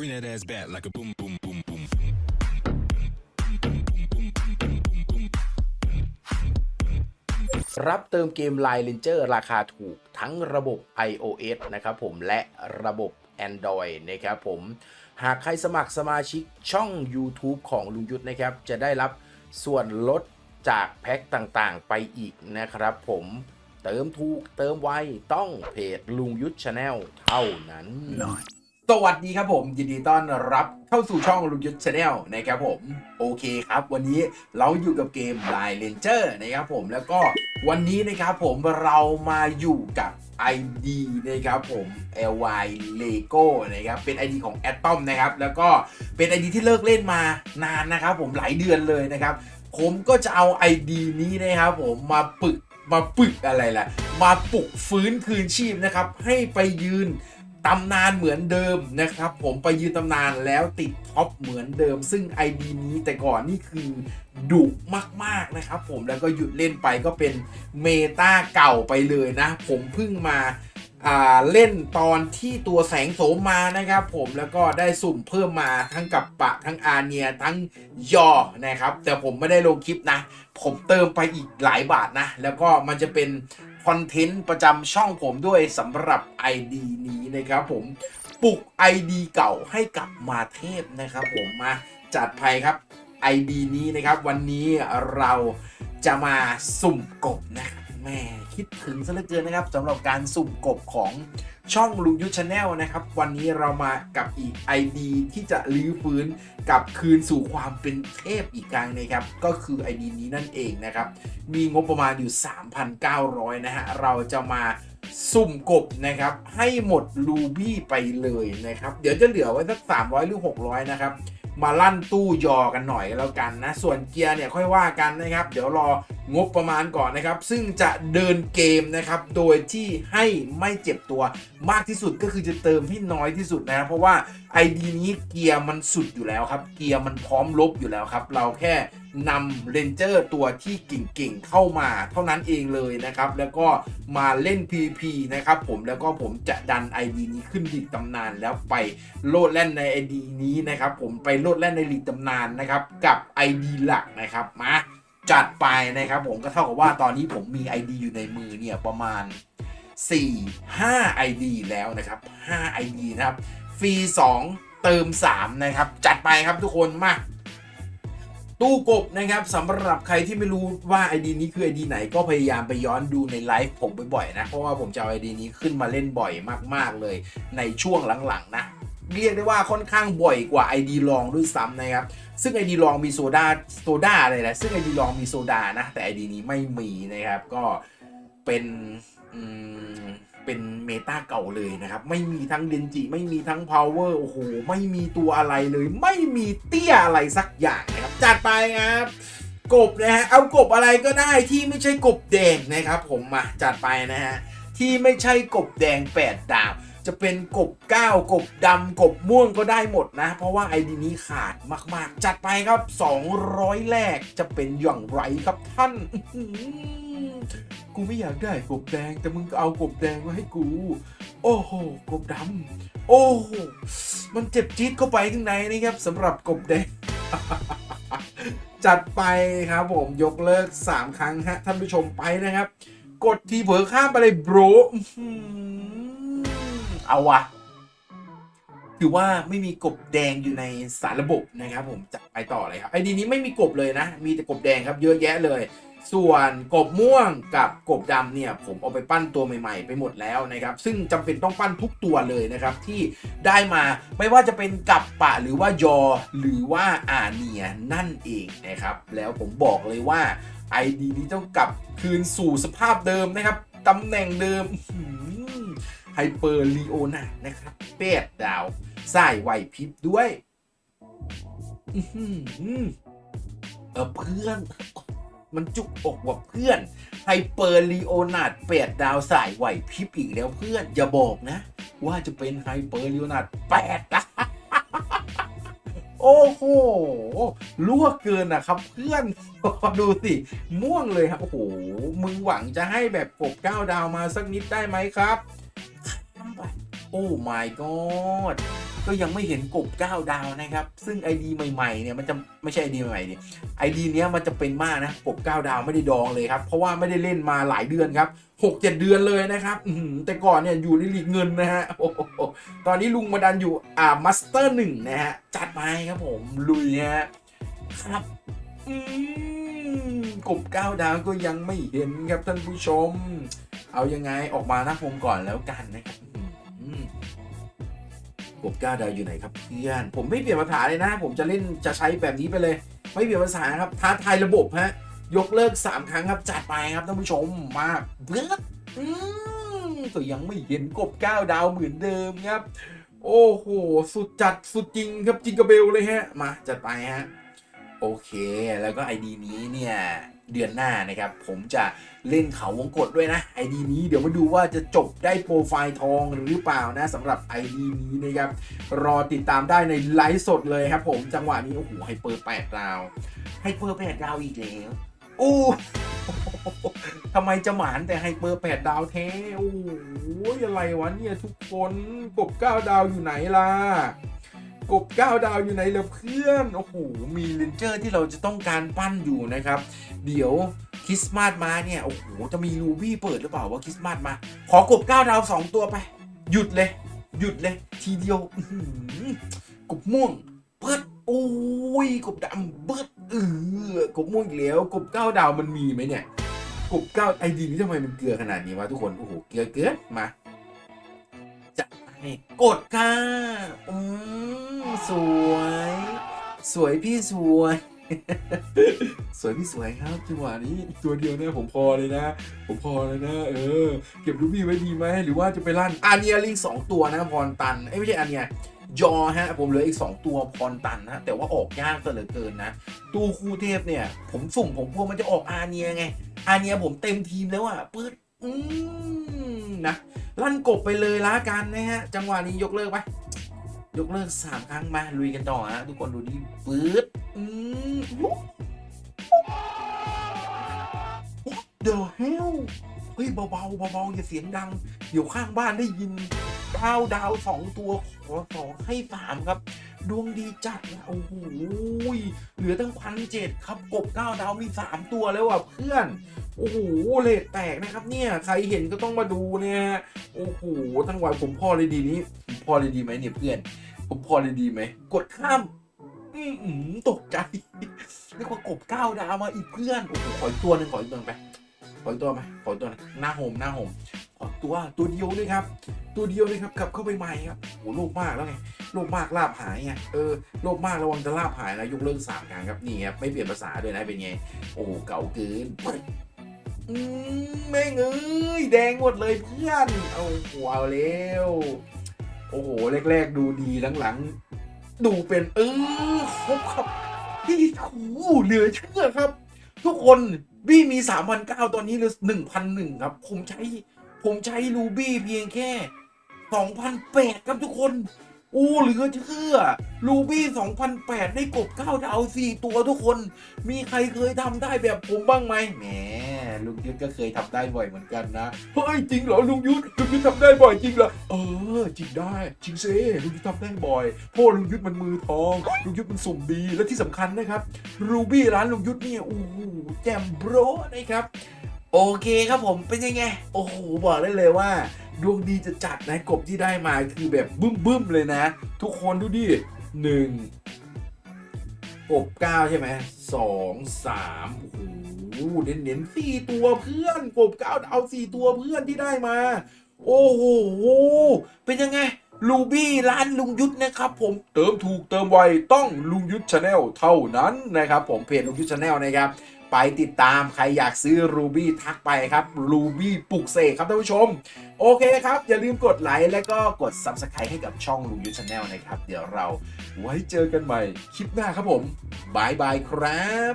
Bring that ass back like a boom, boom, boom, boom. รับเติมเกม Line Ranger ราคาถูกทั้งระบบ iOS นะครับผมและระบบ Android นะครับผมหากใครสมัครสมาชิกช่อง YouTube ของลุงยุทธนะครับ จะได้รับส่วนลดจากแพ็คต่างๆ ไปอีกนะครับผมเติมถูกเติมไวต้องเพจลุงยุทธชาแนลเท่านั้น สวัสดีครับผมยินดีต้อนรับเข้าสู่ช่องลุงยุทธชาแนลนะครับผมโอเคครับ วันนี้เราอยู่กับเกม Line Ranger นะครับผมแล้วก็วันนี้นะครับผมเรามาอยู่กับ ID นะครับผม LY Lego นะครับเป็น ID ของ Atom นะครับแล้วก็เป็น ID ที่เลิกเล่นมานานนะครับผมหลายเดือนเลยนะครับ ผมก็จะเอา ID นี้นะครับผมมาปึกมาปึกอะไรล่ะ มาปลุกฟื้นคืนชีพนะครับให้ไปยืน ตำนานเหมือนเดิมนะครับ ผมไปยืนตำนานแล้วติดท็อปเหมือนเดิม ซึ่ง ID นี้แต่ก่อนนี่คือดุมากๆนะครับ ผมแล้วก็หยุดเล่นไปก็เป็นเมตาเก่าไปเลยนะ ผมเพิ่งมาเล่นตอนที่ตัวแสงโสมมานะครับผมแล้วก็ได้สุ่มเพิ่มมาทั้งกับปะทั้งอาเนียทั้งยอนะครับ แต่ผมไม่ได้ลงคลิปนะ ผมเติมไปอีกหลายบาทนะ แล้วก็มันจะเป็น คอนเทนต์ประจำช่องผมด้วยสำหรับ ID นี้นะครับผมปลุก ID เก่าให้กลับมาเทพนะครับผมมาจัดไปครับ ID นี้นะครับ วันนี้เราจะมาสุ่มกบนะครับ แม่คิดถึงซะเหลือเกินนะครับสำหรับการสุ่มกบของช่องลุงยุทธชาแนลนะครับ วันนี้เรามากับอีก ID ที่จะลื้อฟื้นกลับคืนสู่ความเป็นเทพอีกครั้งนะครับ ก็คือ ID นี้นั่นเองนะครับ มีงบประมาณอยู่ 3,900 นะฮะ เราจะมาสุ่มกบนะครับ ให้หมดรูบี้ไปเลยนะครับ เดี๋ยวจะเหลือไว้สัก 300 หรือ 600 นะครับมาลั่นตู้ยอกันหน่อยแล้วกันนะ ส่วนเกียร์เนี่ยค่อยว่ากันนะครับ เดี๋ยวรอ งบประมาณก่อนนะครับ ซึ่งจะเดินเกมนะครับ โดยที่ให้ไม่เจ็บตัวมากที่สุดก็คือจะเติมที่น้อยที่สุดนะครับเพราะว่า ID นี้เกียร์มันสุดอยู่แล้วครับ เกียร์มันพร้อมลบอยู่แล้วครับ เราแค่นำเรนเจอร์ตัวที่เก่งๆเข้ามาเท่านั้นเองเลยนะครับ แล้วก็มาเล่น PVP นะครับผมแล้วก็ผมจะดัน ID นี้ขึ้นลีกตำนานแล้วไปโลดแล่นใน ID นี้นะครับผมไปโลดแล่นในลีกตำนานนะครับกับ ID หลักนะครับมา จัดไปนะครับผมก็เท่ากับว่าตอนนี้ผมมี ID อยู่ในมือเนี่ยประมาณ 4 5 ID แล้วนะครับ5 ID นะครับฟรี2 เติม 3 นะครับ จัดไปครับทุกคนมาตู้กบนะครับสำหรับใครที่ไม่รู้ว่า ID นี้คือ ID ไหนก็พยายามไปย้อนดูในไลฟ์ผมบ่อยๆนะ เพราะว่าผมจะเอา ID นี้ขึ้นมาเล่นบ่อยมากๆเลยในช่วงหลังๆนะ เรียกได้ว่าค่อนข้างบ่อยกว่า ID ลองด้วยซ้ำนะครับ ซึ่ง ID ลองมีโซดาโซดาอะไรแหละซึ่ง ID ลองมีโซดานะ แต่ ID นี้ไม่มีนะครับก็เป็นเป็นเมตาเก่าเลยนะครับ ไม่มีทั้งเดนจิ ไม่มีทั้งพาวเวอร์โอ้โห ไม่มีตัวอะไรเลย ไม่มีเตี้ยอะไรสักอย่างนะครับ จัดไปครับกบนะฮะเอากบอะไรก็ได้ที่ไม่ใช่กบแดงนะครับ ผมมาจัดไปนะฮะที่ไม่ใช่กบแดง 8 ดาว จะเป็นกบก้าวกบดำกบม่วงก็ได้หมดนะ เพราะว่าไอดีนี้ขาดมากๆ จัดไปครับ 200 แรกจะเป็นอย่างไรครับท่านกูไม่อยากได้กบแดง แต่มึงก็เอากบแดงมาให้กู โอ้โหกบดำโอ้โหมันเจ็บจี๊ดเข้าไปข้างในนี่ครับสำหรับกบแดง จัดไปครับผมยกเลิก 3 ครั้งฮะท่านผู้ชมไปนะครับ กดทีเผลอข้ามไปเลยโบร่ เอาวะถือว่าไม่มีกบแดงอยู่ในสารระบบนะครับ ผมจะไปต่อเลยครับไอดีนี้ไม่มีกบเลยนะ มีแต่กบแดงครับเยอะแยะเลย ส่วนกบม่วงกับกบดำเนี่ย ผมเอาไปปั้นตัวใหม่ ๆ ไปหมดแล้วนะครับ ซึ่งจำเป็นต้องปั้นทุกตัวเลยนะครับ ที่ได้มาไม่ว่าจะเป็นกับปะหรือว่ายอหรือว่าอาเนียนั่นเองนะครับ แล้วผมบอกเลยว่า ID นี้ต้องกลับคืนสู่สภาพเดิมนะครับตำแหน่งเดิม เปอร์ลีโอนานะครับแปดดาวสายไหวพริบด้วยเออเพื่อน มันจุกอกว่าเพื่อนไฮเปอร์ลีโอนาดแปดดาวสายไหวพริบอีกแล้วเพื่อน อย่าบอกนะ ว่าจะเป็นไฮเปอร์ลีโอนาดแปดดาวโอ้โหลวกเกินนะครับ เพื่อนดูสิม่วงเลยครับ โอ้โหมึงหวังจะให้แบบกบก้าดาวมาสักนิดได้ไหมครับ โอ้ my god ก็ยังไม่เห็นกบก้าวดาวนะครับ ซึ่ง ID ใหม่ๆเนี่ยมันจะไม่ใช่ ID ใหม่ๆดิ ID เนี้ยมันจะเป็นมากนะกบก้าวดาวไม่ได้ดองเลยครับ เพราะว่าไม่ได้เล่นมาหลายเดือนครับหกเจ็ดเดือนเลยนะครับแต่ก่อนเนี่ยอยู่ในลีกเงินนะฮะตอนนี้ลุงมาดันอยู่อ่ามาสเตอร์หนึ่งนะฮะจัดไปครับผมลุยฮะครับกบก้าวดาวก็ยังไม่เห็นครับท่านผู้ชม เอายังไงออกมาหน้าผมก่อนแล้วกันนะครับ กบก้าวดาวอยู่ไหนครับเพื่อนผมไม่เปลี่ยนภาษาเลยนะ ผมจะเล่นจะใช้แบบนี้ไปเลย ไม่เปลี่ยนภาษาครับท้าทายระบบฮะยกเลิก 3 ครั้งครับจัดไปครับท่านผู้ชมมาเบิร์ดอืมก็ยังไม่เห็นกบก้าวดาวเหมือนเดิมครับ โอ้โห สุดจัดสุดจริงครับจิงกระเบลเลยฮะ มาจัดไปฮะ โอเค แล้วก็ ID นี้เนี่ยเดือนหน้านะครับ ผมจะเล่นเขาวงกดด้วยนะ ID นี้เดี๋ยวมาดูว่าจะจบได้โปรไฟล์ทองหรือเปล่านะสำหรับ ID นี้นะครับ รอติดตามได้ในไลฟ์สดเลยครับผมจังหวะนี้ โอ้โหไฮเปอร์แปดดาวไฮเปอร์แปดดาวอีกแล้วอู้ทำไมจะหมานแต่ไฮเปอร์แปดดาวแท้โอ้โหอะไรวะเนี่ยทุกคนกบเก้าดาวอยู่ไหนล่ะ กบเก้าดาวอยู่ไหนล่ะเพื่อน โอ้โห มีเลนเจอร์ที่เราจะต้องการปั้นอยู่นะครับ เดี๋ยวคริสต์มาสมาเนี่ย โอ้โห จะมีรูบี้เปิดหรือเปล่าว่าคริสต์มาสมา ขอกบเก้าดาวสองตัวไป หยุดเลย หยุดเลย ทีเดียวกบม่วง เปิดโอ้ยกบดำเบิดเออกบม่วงอีกแล้ว กบเก้าดาวมันมีไหมเนี่ย กบเก้าไอดีนี้ทำไมมันเกลือขนาดนี้วะทุกคน โอ้โห เกลือเกินมา จะให้กดค่ะอืมสวย สวยพี่สวย สวยพี่สวยครับจังหวะนี้ตัวเดียวเนี่ยผมพอเลยนะ ผมพอเลยนะเออ เก็บรูบี้ไว้ดีไหมหรือว่าจะไปลั่นอาเนียลิงสองตัวนะพรตันเอ้ยไม่ใช่อาเนียยอฮะผมเหลืออีก 2 ตัวพรตันนะแต่ว่าออกยากเหลือเกินนะ ตู้คู่เทพเนี่ย ผมสุ่มผมพวกมันจะออกอาเนียไง อาเนียผมเต็มทีมแล้วอะปื๊ดอืมนะ ลั่นกบไปเลยละกันนะฮะ จังหวะนี้ยกเลิกไปยกเลิกสามครั้งมาลุยกันต่อฮะทุกคนดูดิปื๊ดอืมเดอะเฮลเฮ้ยเบาๆเบาๆอย่าเสียงดัง เดี๋ยวข้างบ้านได้ยินดาวดาวสองตัวขอสองให้สามครับ ดวงดีจัดนะโอ้โหเหลือตั้งพันเจ็ดครับกบเก้าดาวมีสามตัวแล้วอะเพื่อน โอ้โหเลทแตกนะครับเนี่ยใครเห็นก็ต้องมาดูเนี่ย โอ้โหทั้งวันผมพอเลยดีนี้ผมพอเลยดีไหมเนี่ยเพื่อน ผมพอเลยดีไหม กดข้ามอือหือตกใจนึกว่ากบก้าวดาวมาอีกเพื่อนโอ้โหขออีกตัวหนึ่งขออีกตัวไปขออีกตัวไหมขออีกตัวนึงหน้าโฮมหน้าโฮมขอตัวตัวเดียวด้วยครับ ตัวเดียวเลยครับกลับเข้าไปใหม่ครับโอ้โหโลภมากแล้วไงโลภมากลาบหายไงเออโลภมากระวังจะลาบหายนะยกเลิกสามครั้งครับนี่ครับไม่เปลี่ยนภาษาด้วยนะเป็นไง โอ้โหเก่าเกิน อืมแม่งเอ้ยแดงหมดเลยเพื่อนเอาโหเอาแล้วโอ้โหแรกๆดูดีหลังๆ ดูเป็นเออครบครับพี่ถูเหลือเชื่อครับ ทุกคนบี้มี3,009ตอนนี้เหลือ1,001ครับ ผมใช้ ผมใช้รูบี้เพียงแค่2,008ครับทุกคนโอ้เหลือเชื่อรูบี้2,008ได้กบ9ดาว4ตัวทุกคน มีใครเคยทำได้แบบผมบ้างไหมแหม ลุงยุทธก็เคยทำได้บ่อยเหมือนกันนะเฮ้ยจริงเหรอลุงยุทธลุงยุทธทำได้บ่อยจริงเหรอเออจริงได้จริงซิลุงยุทธทำได้บ่อยเพราะลุงยุทธมันมือทองลุงยุทธมันสุ่มดีและที่สำคัญนะครับรูบี้ร้านลุงยุทธเนี่ยโอ้โหแจมโบรนะครับโอเคครับผมเป็นยังไง โอ้โห บอกได้เลยว่า ดวงดีจะจัดนะกบที่ได้มาคือแบบบึ้มบึ้มๆเลยนะ ทุกคนดูดิหนึ่ง กบเก้าใช่ไหมสองสามโอ้โหเน้นเน้นๆสี่ตัวเพื่อนกบเก้าเอาสี่ตัวเพื่อนที่ได้มา โอ้โหเป็นยังไงลูบี้ร้านลุงยุทธนะครับผมเติมถูกเติมไวต้องลุงยุทธชาแนลเท่านั้นนะครับผมเพจลุงยุทธชาแนลนะครับ ไปติดตามใครอยากซื้อรูบี้ทักไปครับรูบี้ปลุกเสกครับท่านผู้ชม โอเคครับ อย่าลืมกดไลค์และก็กด Subscribe ให้กับช่องลุงยุทธชาแนลนะครับ เดี๋ยวเราไว้เจอกันใหม่คลิปหน้าครับผมบายบายครับ